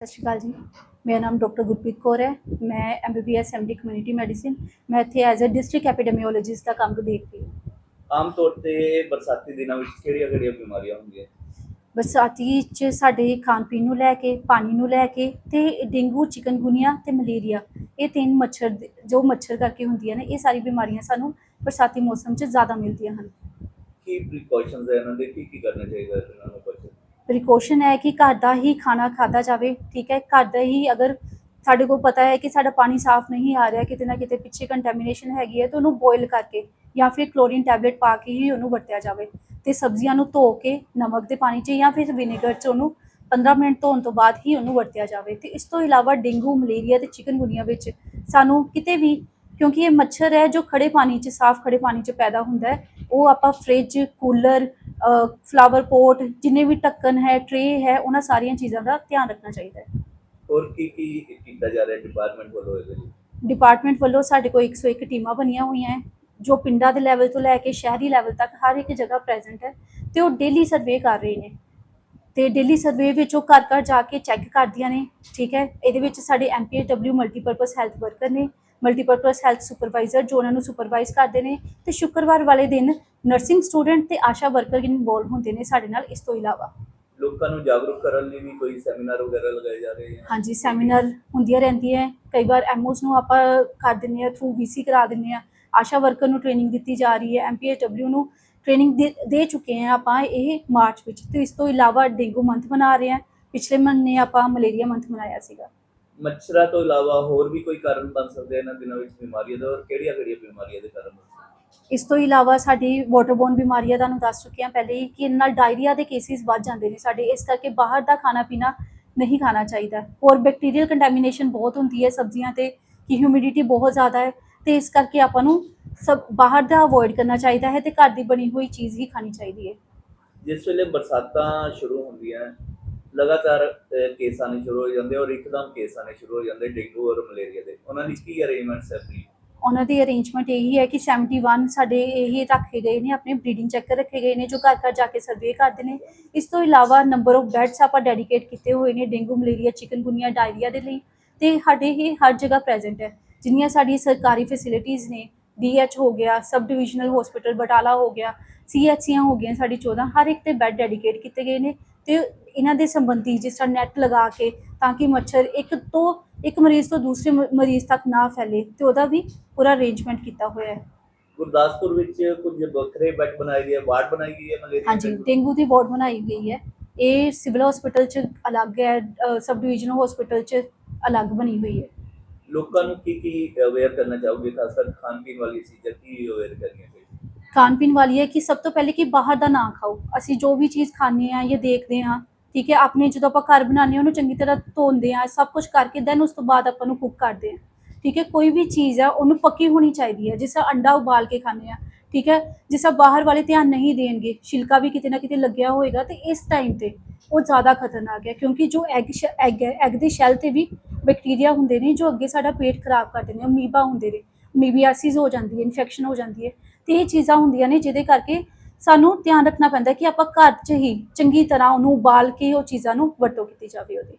ਸਤਿ ਸ਼੍ਰੀ ਅਕਾਲ ਜੀ। ਮੇਰਾ ਨਾਮ ਡਾਕਟਰ ਗੁਰਪ੍ਰੀਤ ਕੌਰ ਹੈ। ਮੈਂ ਐਮਬੀਬੀਐਸ ਐਮਡੀ ਕਮਿਊਨਿਟੀ ਮੈਡੀਸਿਨ ਮੈਂ ਇੱਥੇ ਐਜ਼ ਅ ਡਿਸਟ੍ਰਿਕਟ ਐਪੀਡੈਮੀਓਲੋਜਿਸਟ ਦਾ ਕੰਮ ਦੇਖਦੀ ਹਾਂ। ਆਮ ਤੌਰ ਤੇ ਬਰਸਾਤੀ ਦਿਨਾਂ ਵਿੱਚ ਕਿਹੜੀਆਂ ਕਿਹੜੀਆਂ ਬਿਮਾਰੀਆਂ ਹੁੰਦੀਆਂ? ਬਰਸਾਤੀ ਚ ਸਾਡੇ ਖਾਣ ਪੀਣ ਨੂੰ ਲੈ ਕੇ ਪਾਣੀ ਨੂੰ ਲੈ ਕੇ ਤੇ ਡੇਂਗੂ ਚਿਕਨਗੁਨੀਆ ਤੇ ਮਲੇਰੀਆ। ਇਹ ਤਿੰਨ ਮੱਛਰ ਦੇ- ਜੋ ਮੱਛਰ ਕਰਕੇ ਹੁੰਦੀਆਂ ਨੇ ਇਹ ਸਾਰੀ ਬਿਮਾਰੀਆਂ ਸਾਨੂੰ ਬਰਸਾਤੀ ਮੌਸਮ 'ਚ ਜ਼ਿਆਦਾ ਮਿਲਦੀਆਂ ਹਨ। ਕੀ ਪ੍ਰੀਕਾਸ਼ਨਸ ਹੈ ਇਹਨਾਂ ਦੇ? ਕੀ ਕੀ ਕਰਨਾ ਚਾਹੀਦਾ ਹੈ ਇਹਨਾਂ ਨੂੰ? ਪ੍ਰੀਕਾਸ਼ਨ ਹੈ ਕਿ ਘਰ ਦਾ ਹੀ ਖਾਣਾ ਖਾਦਾ ਜਾਵੇ, ਠੀਕ ਹੈ? ਘਰ ਦਾ ਹੀ ਅਗਰ ਸਾਡੇ ਕੋਲ ਪਤਾ ਹੈ ਕਿ ਸਾਡਾ ਪਾਣੀ ਸਾਫ਼ ਨਹੀਂ ਆ ਰਿਹਾ, ਕਿਤੇ ਨਾ ਕਿਤੇ ਪਿੱਛੇ ਕੰਟੈਮੀਨੇਸ਼ਨ ਹੈਗੀ ਹੈ, ਤਾਂ ਉਹਨੂੰ ਬੋਇਲ ਕਰਕੇ ਜਾਂ ਫਿਰ ਕਲੋਰੀਨ ਟੈਬਲੇਟ ਪਾ ਕੇ ਹੀ ਉਹਨੂੰ ਵਰਤਿਆ ਜਾਵੇ ਤੇ ਸਬਜ਼ੀਆਂ ਨੂੰ ਧੋ ਕੇ ਨਮਕ ਦੇ ਪਾਣੀ 'ਚ ਜਾਂ ਫਿਰ ਵਿਨੇਗਰ 'ਚ ਉਹਨੂੰ 15 ਮਿੰਟ ਧੋਣ ਤੋਂ ਬਾਅਦ ਹੀ ਉਹਨੂੰ ਵਰਤਿਆ ਜਾਵੇ ਤੇ ਇਸ ਤੋਂ ਇਲਾਵਾ ਡੇਂਗੂ, ਮਲੇਰੀਆ ਤੇ ਚਿਕਨਗੁਨੀਆ ਵਿੱਚ ਸਾਨੂੰ ਕਿਤੇ ਵੀ ਕਿਉਂਕਿ ਇਹ ਮੱਛਰ ਹੈ ਜੋ ਖੜੇ ਪਾਣੀ 'ਚ ਸਾਫ਼ ਖੜੇ ਪਾਣੀ 'ਚ ਪੈਦਾ ਹੁੰਦਾ ਹੈ। ਉਹ ਆਪਾਂ ਫ੍ਰਿਜ ਕੂਲਰ ਫਲਾਵਰ ਪੋਟ ਜਿੰਨੇ ਵੀ ਢੱਕਣ ਹੈ ਟਰੇ ਹੈ ਉਹਨਾਂ ਸਾਰੀਆਂ ਚੀਜ਼ਾਂ ਦਾ ਧਿਆਨ ਰੱਖਣਾ ਚਾਹੀਦਾ ਹੈ। ਹੋਰ ਕੀ ਕੀ ਕੀਤਾ ਜਾ ਰਿਹਾ ਡਿਪਾਰਟਮੈਂਟ ਵੱਲੋਂ ਇਹਦੇ ਲਈ? ਡਿਪਾਰਟਮੈਂਟ ਵੱਲੋਂ ਸਾਡੇ ਕੋਲ 101 ਟੀਮਾਂ ਬਣੀਆਂ ਹੋਈਆਂ ਹੈ ਜੋ ਪਿੰਡਾਂ ਦੇ ਲੈਵਲ ਤੋਂ ਲੈ ਕੇ ਸ਼ਹਿਰੀ ਲੈਵਲ ਤੱਕ ਹਰ ਇੱਕ ਜਗ੍ਹਾ ਪ੍ਰੈਜ਼ੈਂਟ ਹੈ ਤੇ ਉਹ ਡੇਲੀ ਸਰਵੇ ਕਰ ਰਹੇ ਨੇ। ਤੇ ਡੇਲੀ ਸਰਵੇ ਵਿੱਚ ਉਹ ਘਰ ਘਰ ਜਾ ਕੇ ਚੈੱਕ ਕਰਦੀਆਂ ਨੇ ਠੀਕ ਹੈ? ਇਹਦੇ ਵਿੱਚ ਸਾਡੇ ਐਮਪੀਐਚਡਬਲਿਊ ਮਲਟੀਪਰਪਸ ਹੈਲਥ ਵਰਕਰ ਨੇ ਮਲਟੀਪਰਪਸ ਹੈਲਥ ਸੁਪਰਵਾਈਜ਼ਰ ਜੋ ਉਹਨਾਂ ਨੂੰ ਸੁਪਰਵਾਈਜ਼ ਕਰਦੇ ਨੇ ਤੇ ਸ਼ੁੱਕਰਵਾਰ ਵਾਲੇ ਦਿਨ ਨਰਸਿੰਗ ਸਟੂਡੈਂਟ ਤੇ ਆਸ਼ਾ ਵਰਕਰ ਇਨਵੋਲਵ ਹੁੰਦੇ ਨੇ ਸਾਡੇ ਨਾਲ ਇਸ ਤੋਂ ਇਲਾਵਾ। ਲੋਕਾਂ ਨੂੰ ਜਾਗਰੂਕ ਕਰਨ ਲਈ ਵੀ ਕੋਈ ਸੈਮੀਨਾਰ ਵਗੈਰਾ ਲਗਾਏ ਜਾ ਰਹੇ ਹਨ ਹਾਂਜੀ ਸੈਮੀਨਾਰ ਹੁੰਦੀਆਂ ਰਹਿੰਦੀਆਂ ਹੈ। ਕਈ ਵਾਰ ਐਮਓਸ ਨੂੰ ਆਪਾਂ ਕਰ ਦਿੰਦੇ ਆ ਥਰੂ ਵੀਸੀ ਕਰਾ ਦਿੰਦੇ ਆ ਆਸ਼ਾ ਵਰਕਰ ਨੂੰ ਟ੍ਰੇਨਿੰਗ ਦਿੱਤੀ ਜਾ ਰਹੀ ਹੈ ਐਮਪੀਐਚਡਬਲਿਊ ਨੂੰ ਟ੍ਰੇਨਿੰਗ ਦੇ ਦੇ ਚੁੱਕੇ ਆ ਆਪਾਂ ਇਹ ਮਾਰਚ ਵਿੱਚ। ਤੇ ਇਸ ਤੋਂ ਇਲਾਵਾ ਡੇਂਗੂ ਮੰਥ ਮਨਾ ਰਹੇ ਆ ਪਿਛਲੇ ਮਹੀਨੇ ਆਪਾਂ ਮਲੇਰੀਆ ਮੰਥ ਮਨਾਇਆ ਸੀਗਾ। ਮੱਛਰਾਂ ਤੋਂ ਇਲਾਵਾ ਹੋਰ ਵੀ ਕੋਈ ਕਾਰਨ ਬਣ ਸਕਦੇ ਆ ਇਹਨਾਂ ਦਿਨਾਂ ਵਿੱਚ ਬਿਮਾਰੀਆਂ ਦਾ? ਔਰ ਕਿਹੜੀਆਂ ਕਿਹੜੀਆਂ ਬਿਮਾਰੀਆਂ ਦੇ ਕਾਰਨ ਬਣ ਸਕਦੇ ਇਸ ਤੋਂ ਇਲਾਵਾ ਸਾਡੀ ਵਾਟਰਬੋਰਨ ਬਿਮਾਰੀਆਂ ਤੁਹਾਨੂੰ ਦੱਸ ਚੁੱਕੇ ਹਾਂ ਪਹਿਲੇ ਹੀ ਕਿ ਇਹਨਾਂ ਨਾਲ ਡਾਇਰੀਆ ਦੇ ਕੇਸਿਸ ਵੱਧ ਜਾਂਦੇ ਨੇ ਸਾਡੇ। ਇਸ ਕਰਕੇ ਬਾਹਰ ਦਾ ਖਾਣਾ ਪੀਣਾ ਨਹੀਂ ਖਾਣਾ ਚਾਹੀਦਾ। ਹੋਰ ਬੈਕਟੀਰੀਅਲ ਕੰਟੈਮੀਨੇਸ਼ਨ ਬਹੁਤ ਹੁੰਦੀ ਹੈ ਸਬਜ਼ੀਆਂ ਤੇ ਕਿ ਹਿਊਮਿਡਿਟੀ ਬਹੁਤ ਜ਼ਿਆਦਾ ਹੈ ਤੇ ਇਸ ਕਰਕੇ ਆਪਾਂ ਨੂੰ ਸਭ ਬਾਹਰ ਦਾ ਅਵੋਇਡ ਕਰਨਾ ਚਾਹੀਦਾ ਹੈ ਤੇ ਘਰ ਦੀ ਬਣੀ ਹੋਈ ਚੀਜ਼ ਹੀ ਖਾਣੀ ਚਾਹੀਦੀ ਹੈ। ਜਿਸ ਵੇਲੇ ਬਰਸਾਤਾਂ ਸ਼ੁਰੂ ਹੁੰਦੀਆਂ ਲਗਾਤਾਰ ਅਹ, ਕੇਸ ਆਉਣੇ ਸ਼ੁਰੂ ਹੋ ਜਾਂਦੇ ਔਰ ਇੱਕਦਮ ਕੇਸ ਆਉਣੇ ਸ਼ੁਰੂ ਹੋ ਜਾਂਦੇ ਡੇਂਗੂ ਔਰ ਮਲੇਰੀਆ ਦੇ। ਉਹਨਾਂ ਦੀ ਕੀ ਅਰੇਂਜਮੈਂਟਸ ਹੈ ਆਪਣੀ? ਉਹਨਾਂ ਦੀ ਅਰੇਂਜਮੈਂਟ ਇਹੀ ਹੈ ਕਿ 71 ਸਾਡੇ ਇਹ ਰੱਖੇ ਗਏ ਨੇ ਆਪਣੇ ਬਰੀਡਿੰਗ ਚੱਕਰ ਰੱਖੇ ਗਏ ਨੇ ਜੋ ਘਰ ਘਰ ਜਾ ਕੇ ਸਰਵੇ ਕਰਦੇ ਨੇ। ਇਸ ਤੋਂ ਇਲਾਵਾ ਨੰਬਰ ਆਫ ਬੈੱਡਸ ਆਪਾਂ ਡੈਡੀਕੇਟ ਕੀਤੇ ਹੋਏ ਨੇ ਡੇਂਗੂ ਮਲੇਰੀਆ ਚਿਕਨਗੁਨੀਆ ਡਾਇਰੀਆ ਦੇ ਲਈ। ਤੇ ਸਾਡੇ ਇਹ ਹਰ ਜਗ੍ਹਾ ਪ੍ਰੈਜ਼ੈਂਟ ਹੈ। ਜਿੰਨੀਆਂ ਸਾਡੀ ਸਰਕਾਰੀ ਫੈਸਿਲਿਟੀਆਂ ਨੇ ਡੀਐਚ ਹੋ ਗਿਆ ਸਬ ਡਿਵੀਜ਼ਨਲ ਹਸਪੀਟਲ ਬਟਾਲਾ ਹੋ ਗਿਆ ਸੀਐਚਸੀਆਂ ਹੋ ਗਈਆਂ ਸਾਡੀ 14 ਹਰ ਇੱਕ ਤੇ ਬੈੱਡ ਡੈਡੀਕੇਟ ਕੀਤੇ ਗਏ ਨੇ। ਤੇ ਇਹਨਾਂ ਦੇ ਸੰਬੰਧੀ ਜਿਸ ਤਰ੍ਹਾਂ ਨੈਟ ਲਗਾ ਕੇ ਤਾਂ ਕਿ ਮੱਛਰ ਇੱਕ ਤੋਂ ਇੱਕ ਮਰੀਜ਼ ਤੋਂ ਦੂਸਰੇ ਮਰੀਜ਼ ਤੱਕ ਨਾ ਫੈਲੇ ਤੇ ਉਹਦਾ ਵੀ ਪੂਰਾ ਅਰੇਂਜਮੈਂਟ ਕੀਤਾ ਹੋਇਆ ਹੈ। ਗੁਰਦਾਸਪੁਰ ਵਿੱਚ ਕੁਝ ਵੱਖਰੇ ਬੈੱਡ ਬਣਾਏ ਗਏ ਵਾਰਡ ਬਣਾਈ ਗਈ ਹੈ ਮਲੇਰੀਆ ਹਾਂਜੀ? ਡੇਂਗੂ ਦੀ ਵਾਰਡ ਬਣਾਈ ਗਈ ਹੈ। ਇਹ ਸਿਵਲ ਹਸਪੀਟਲ ਚ ਅਲੱਗ ਹੈ ਸਬ ਡਿਵੀਜ਼ਨਲ ਹਸਪੀਟਲ ਚ ਅਲੱਗ ਬਣੀ ਹੋਈ ਹੈ। ਲੋਕਾਂ ਨੂੰ ਕੀ ਕੀ ਅਵੇਅਰ ਕਰਨਾ ਚਾਹੋਗੇ? ਖਾਸ ਕਰ ਖਾਣ ਪੀਣ ਵਾਲੀ ਚੀਜ਼ਾਂ ਕੀ ਅਵੇਅਰ ਕਰਨੀਆਂ ਚਾਹੀਦੀਆਂ ਖਾਣ ਪੀਣ ਵਾਲੀ ਹੈ ਕਿ ਸਭ ਤੋਂ ਪਹਿਲੇ ਕਿ ਬਾਹਰ ਦਾ ਨਾ ਖਾਓ। ਅਸੀਂ ਜੋ ਵੀ ਚੀਜ਼ ਖਾਂਦੇ ਆ ਜਾਂ ਦੇਖਦੇ ਆ ਠੀਕ ਹੈ, ਆਪਣੇ ਜਦੋਂ ਆਪਾਂ ਘਰ ਬਣਾਉਂਦੇ ਹਾਂ, ਉਹਨੂੰ ਚੰਗੀ ਤਰ੍ਹਾਂ ਧੋਂਦੇ ਆ ਸਭ ਕੁਝ ਕਰਕੇ ਦੈਨ ਉਸ ਤੋਂ ਬਾਅਦ ਆਪਾਂ ਨੂੰ ਕੁੱਕ ਕਰਦੇ ਆ ਠੀਕ ਹੈ, ਕੋਈ ਵੀ ਚੀਜ਼ ਆ, ਉਹਨੂੰ ਪੱਕੀ ਹੋਣੀ ਚਾਹੀਦੀ ਹੈ। ਜਿਸ ਤਰ੍ਹਾਂ ਅੰਡਾ ਉਬਾਲ ਕੇ ਖਾਂਦੇ ਆ ਠੀਕ ਹੈ, ਜਿਸ ਤਰ੍ਹਾਂ ਬਾਹਰ ਵਾਲੇ ਧਿਆਨ ਨਹੀਂ ਦੇਣਗੇ, ਛਿਲਕਾ ਵੀ ਕਿਤੇ ਨਾ ਕਿਤੇ ਲੱਗਿਆ ਹੋਏਗਾ, ਤੇ ਇਸ ਟਾਈਮ ਤੇ ਉਹ ਜ਼ਿਆਦਾ ਖਤਰਨਾਕ ਹੈ, ਕਿਉਂਕਿ ਜੋ ਐਗ ਐਗ ਹੈ ਐਗ ਦੇ ਸ਼ੈਲ ਤੇ ਵੀ ਬੈਕਟੀਰੀਆ ਹੁੰਦੇ ਨੇ, ਜੋ ਅੱਗੇ ਸਾਡਾ ਪੇਟ ਖਰਾਬ ਕਰਦੇ ਨੇ, ਅਮੀਬਾ ਹੁੰਦੇ ਨੇ ਮੀਬੀਆਸਿਸ ਹੋ ਜਾਂਦੀ ਹੈ ਇਨਫੈਕਸ਼ਨ ਹੋ ਜਾਂਦੀ ਹੈ, ਤੇ ਇਹ ਚੀਜ਼ਾਂ ਹੁੰਦੀਆਂ ਨੇ, ਜਿਹਦੇ ਕਰਕੇ ਸਾਨੂੰ ਧਿਆਨ ਰੱਖਣਾ ਪੈਂਦਾ ਕਿ ਆਪਾਂ ਘਰ 'ਚ ਹੀ ਚੰਗੀ ਤਰ੍ਹਾਂ ਉਹਨੂੰ ਉਬਾਲ ਕੇ ਉਹ ਚੀਜ਼ਾਂ ਨੂੰ ਵਰਤੋਂ ਕੀਤੀ ਜਾਵੇ ਉਹਦੀ।